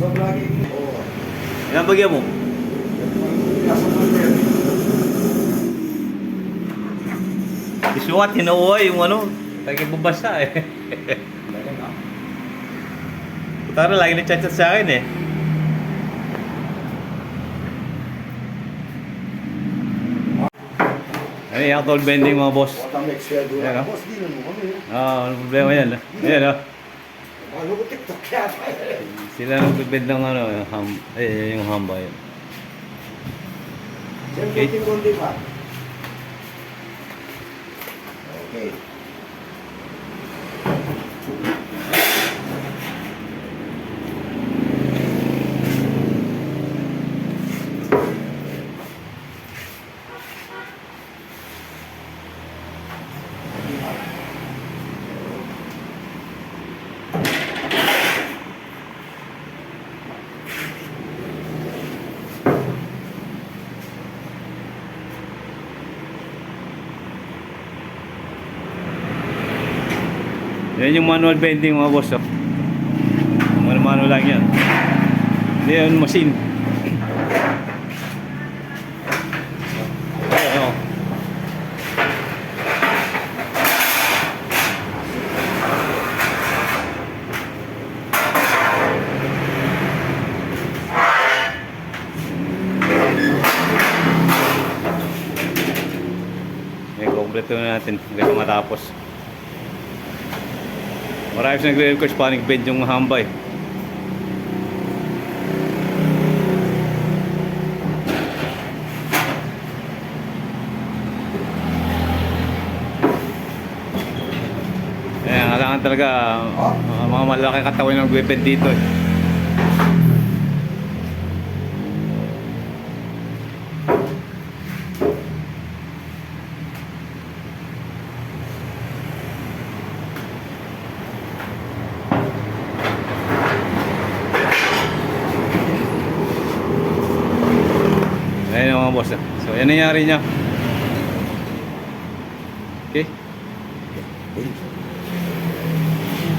Sa lagi. Oo. Ilang bagyan mo? Isuwat, hinuuhay yung ano. Lagi bubasa eh. Lagi na. Lagi na-chat-chat sa akin eh. Ano yung actual bending mga boss? Wata may extra doon. Yan, ah. Boss, di na mo kami. Ah, ano problema yan? ah? Ayan ah. Ano ko TikTok yata. Sila nagbibend ng ano, yung ham, eh, yung hamba yun. Okay. pa. Okay. Yan yung manual bending mga boss. Oh. Manual lang yan. Hindi yan machine. Ayan, oh. May kompleto na natin hanggang matapos. Marami sa nagre-request pa bend yung hambay. Eh, kailangan talaga uh, mga malaki katawan ng nagbe-bend dito eh. Mga boss. ah. So, yan nangyari niya. Okay.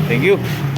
Thank you.